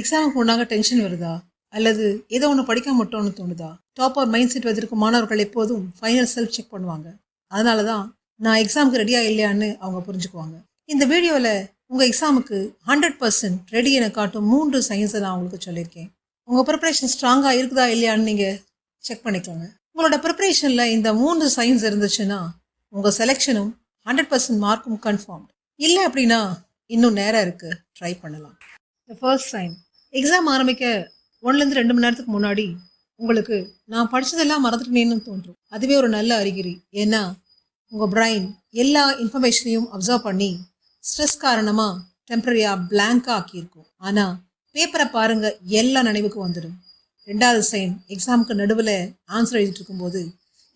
எக்ஸாமுக்கு முன்னாக டென்ஷன் வருதா? அல்லது ஏதோ ஒன்று படிக்காம மட்டும்னு தோணுதா? டாப்பர் மைண்ட் செட் வச்சிருக்கும் மாணவர்கள் எப்போதும் ஃபைனல் செல்ஃப் செக் பண்ணுவாங்க. அதனால தான் நான் எக்ஸாமுக்கு ரெடியா இல்லையான்னு அவங்க புரிஞ்சுக்குவாங்க. இந்த வீடியோவில் உங்கள் எக்ஸாமுக்கு ஹண்ட்ரட் பர்சன்ட் ரெடி என காட்டும் மூன்று சயின்ஸை நான் உங்களுக்கு சொல்லியிருக்கேன். உங்கள் ப்ரிப்பரேஷன் ஸ்ட்ராங்காக இருக்குதா இல்லையான்னு நீங்கள் செக் பண்ணிக்கோங்க. உங்களோட ப்ரிப்பரேஷனில் இந்த மூன்று சயின்ஸ் இருந்துச்சுன்னா உங்கள் செலெக்ஷனும் ஹண்ட்ரட் பர்சன்ட் மார்க்கும் கன்ஃபார்ம் இல்லை அப்படின்னா இன்னும் நேரம் இருக்குது ட்ரை பண்ணலாம். த ஃபர்ஸ்ட் சைன் எக்ஸாம் ஆரம்பிக்க ஒன்றுலேருந்து ரெண்டு மணி நேரத்துக்கு முன்னாடி உங்களுக்கு நான் படித்ததெல்லாம் மறந்துட்டேன்னு தோன்றும். அதுவே ஒரு நல்ல அறிகுறி. ஏன்னா உங்கள் பிரைன் எல்லா இன்ஃபர்மேஷனையும் அப்சர்வ் பண்ணி ஸ்ட்ரெஸ் காரணமாக டெம்பரரியாக பிளாங்காக ஆக்கியிருக்கும். ஆனால் பேப்பரை பாருங்க எல்லா நினைவுக்கு வந்துடும். ரெண்டாவது சைன் எக்ஸாமுக்கு நடுவில் ஆன்சர் எழுதிட்டு இருக்கும்போது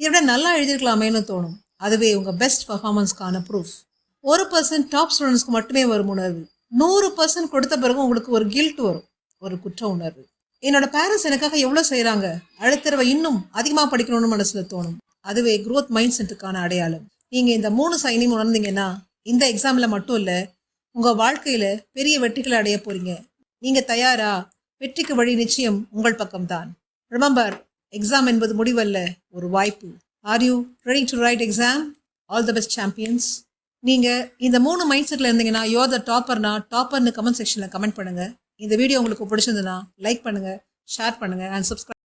இதை விட நல்லா எழுதியிருக்கலாமேன்னு தோணும். அதுவே உங்கள் பெஸ்ட் பர்ஃபார்மன்ஸ்க்கான ப்ரூஃப் ஒரு பர்சன்ட் டாப் ஸ்டூடெண்ட்ஸ்க்கு மட்டுமே வரும் உணர்வு. நூறு பர்சன்ட் கொடுத்த பிறகு உங்களுக்கு ஒரு கில்ட் வரும். ஒரு குற்ற உணர்வு. என்னோட பேரண்ட்ஸ் எனக்காக எவ்வளோ செய்கிறாங்க அழுத்தரவை இன்னும் அதிகமாக படிக்கணும்னு மனசில் தோணும். அதுவே குரோத் மைண்ட் செட்டுக்கான அடையாளம். நீங்கள் இந்த மூணு சைனையும் உணர்ந்தீங்கன்னா இந்த எக்ஸாமில் மட்டும் இல்லை உங்கள் வாழ்க்கையில் பெரிய வெற்றிகளை அடைய போகிறீங்க நீங்கள் தயாரா? வெற்றிக்கு வழி நிச்சயம் உங்கள் பக்கம்தான். ரிமம்பர் எக்ஸாம் என்பது முடிவல்ல ஒரு வாய்ப்பு. Are you ready to write exam all the best champions நீங்கள் இந்த மூணு மைண்ட் செட்டில் இருந்தீங்கன்னா யோ த டாப்பர்னா டாப்பர்னு கமெண்ட் செக்ஷனில் கமெண்ட் பண்ணுங்கள் இந்த வீடியோ உங்களுக்கு பிடிச்சிருந்ததுன்னா லைக் பண்ணுங்கள் ஷேர் பண்ணுங்கள் அண்ட் சப்ஸ்கிரைப்